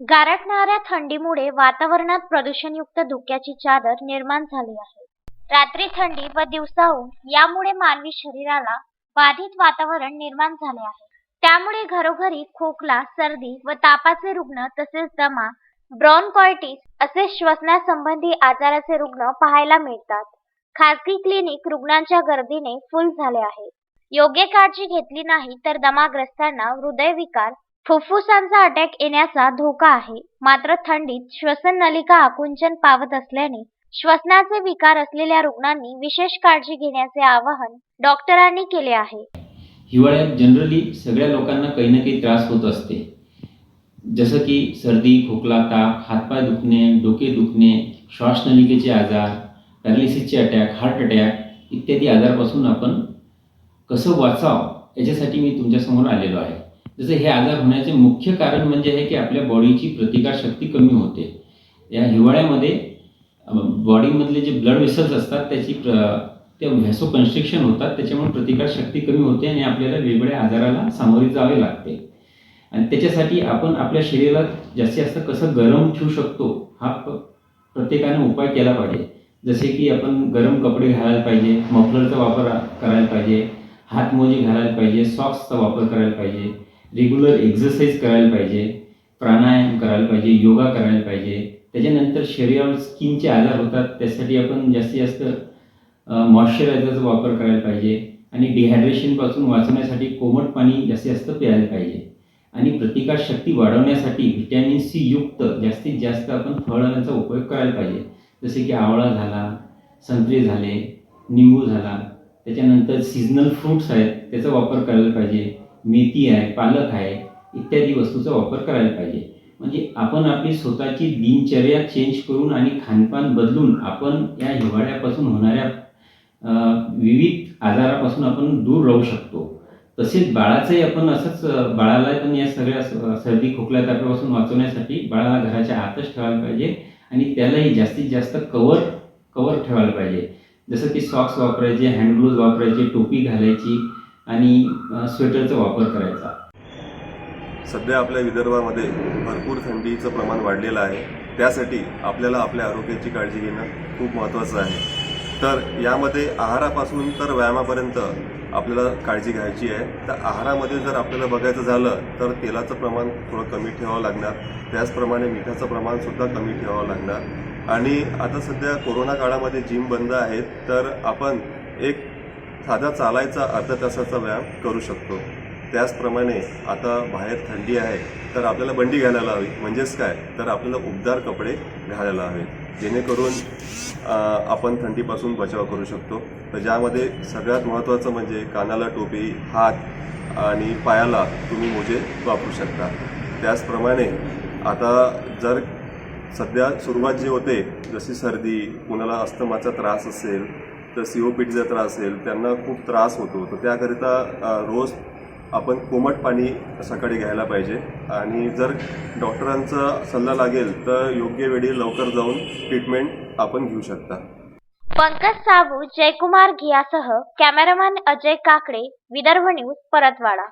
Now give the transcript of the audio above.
गारटणाऱ्या थंडीमुळे वातावरणात प्रदूषणयुक्त धुक्याची चादर निर्माण झाली आहे. रात्री थंडी व दिवसा ऊन यामुळे मानवी शरीराला बाधित वातावरण निर्माण झाले आहे. त्यामुळे घरोघरी खोकला सर्दी व तापाचे रुग्ण तसेच दमा ब्रॉनकॉयटिस असे श्वसनासंबंधी आजाराचे रुग्ण पाहायला मिळतात. खासगी क्लिनिक रुग्णांच्या गर्दीने फुल झाले आहे. योग्य काळजी घेतली नाही तर दमाग्रस्तांना हृदयविकार फुफ्फुसांचा अटॅक येण्याचा धोका आहे. मात्र थंडीत श्वसन नलिका आकुंचन पावत असल्याने श्वसनाचे विकार असलेल्या रुग्णांनी विशेष काळजी घेण्याचे आवाहन डॉक्टरांनी केले आहे. हिवाळ्यात जनरली सगळ्या लोकांना काही ना काही त्रास होत असते. जसं की सर्दी खोकला ताप हातपाय दुखणे डोके दुखणे श्वासनलिकेचे आजार पॅरालिसिसचे अटॅक हार्ट अटॅक इत्यादी आजारापासून आपण कसं वाचावं याच्यासाठी मी तुमच्यासमोर आलेलो आहे. जसं हे आजार होण्याचे मुख्य कारण म्हणजे आहे की आपल्या बॉडीची प्रतिकारशक्ती कमी होते. या हिवाळ्यामध्ये बॉडीमधले जे ब्लड वेसल्स असतात त्याची प्र ते व्हॅसो कन्स्ट्रिक्शन होतात त्याच्यामुळे प्रतिकारशक्ती कमी होते आणि आपल्याला वेगवेगळ्या आजाराला सामोरे जावे लागते. आणि त्याच्यासाठी आपण आपल्या शरीरात जास्तीत जास्त कसं गरम ठेवू शकतो हा प्रत्येकाने उपाय केला पाहिजे. जसे की आपण गरम कपडे घालायला पाहिजे मफलरचा वापर करायला पाहिजे हातमोजे घालायला पाहिजे सॉक्सचा वापर करायला पाहिजे. रेग्युलर एक्झरसाईज करायला पाहिजे प्राणायाम करायला पाहिजे योगा करायला पाहिजे. त्याच्यानंतर शरीरावर स्किनचे आजार होतात त्यासाठी आपण जास्तीत जास्त मॉइश्चरायझरचा वापर करायला पाहिजे आणि डिहायड्रेशनपासून वाचवण्यासाठी कोमट पाणी जास्तीत जास्त प्यायला पाहिजे. आणि प्रतिकारशक्ती वाढवण्यासाठी व्हिटॅमिन सी युक्त जास्तीत जास्त आपण फळांचा उपयोग करायला पाहिजे. जसे की आवळा झाला संत्री झाले निंबू झाला त्याच्यानंतर सीझनल फ्रूट्स आहेत त्याचा वापर करायला पाहिजे. मेथी आहे पालक आहे इत्यादी वस्तूचा वापर करायला पाहिजे. म्हणजे आपण आपली स्वतःची दिनचर्या चेंज करून आणि खानपान बदलून आपण या हिवाळ्यापासून होणाऱ्या विविध आजारापासून आपण दूर राहू शकतो. तसेच बाळाचंही आपण असंच बाळाला पण या सगळ्या सर्दी खोकल्या तापापासून वाचवण्यासाठी बाळाला घराच्या आतच ठेवायला पाहिजे आणि त्यालाही जास्तीत जास्त कवर कवर ठेवायला पाहिजे. जसं की सॉक्स वापरायचे हँडग्लोज वापरायचे टोपी घालायची आणि स्वेटरचा वापर करायचा. सध्या आपल्या विदर्भामध्ये भरपूर थंडीचं प्रमाण वाढलेलं आहे. त्यासाठी आपल्याला आपल्या आरोग्याची काळजी घेणं खूप महत्त्वाचं आहे. तर यामध्ये आहारापासून तर व्यायामापर्यंत आपल्याला काळजी घ्यायची आहे. तर आहारामध्ये जर आपल्याला बघायचं झालं तर तेलाचं प्रमाण थोडं कमी ठेवावं लागणार. त्याचप्रमाणे मिठाचं प्रमाणसुद्धा कमी ठेवावं लागणार. आणि आता सध्या कोरोना काळामध्ये जिम बंद आहेत तर आपण एक साधा चालायचा अर्धा तासाचा व्यायाम करू शकतो. त्याचप्रमाणे आता बाहेर थंडी आहे तर आपल्याला बंडी घालायला हवी. म्हणजेच काय? तर आपल्याला उबदार कपडे घालायला हवे जेणेकरून आपण थंडीपासून बचाव करू शकतो. तर ज्यामध्ये सगळ्यात महत्त्वाचं म्हणजे कानाला टोपी हात आणि पायाला तुम्ही मोजे वापरू शकता. त्याचप्रमाणे आता जर सध्या सुरुवात जी होते जशी सर्दी कुणाला अस्थमाचा त्रास असेल तर सी ओ पी त्रास असेल त्यांना खूप त्रास होतो तर त्याकरिता रोज आपण कोमट पाणी सकाळी घ्यायला पाहिजे. आणि जर डॉक्टरांचा सल्ला लागेल तर योग्य वेळी लवकर जाऊन ट्रीटमेंट आपण घेऊ शकता. पंकज साबू जयकुमार घियासह कॅमेरामॅन अजय काकडे विदर्भ न्यूज परतवाडा.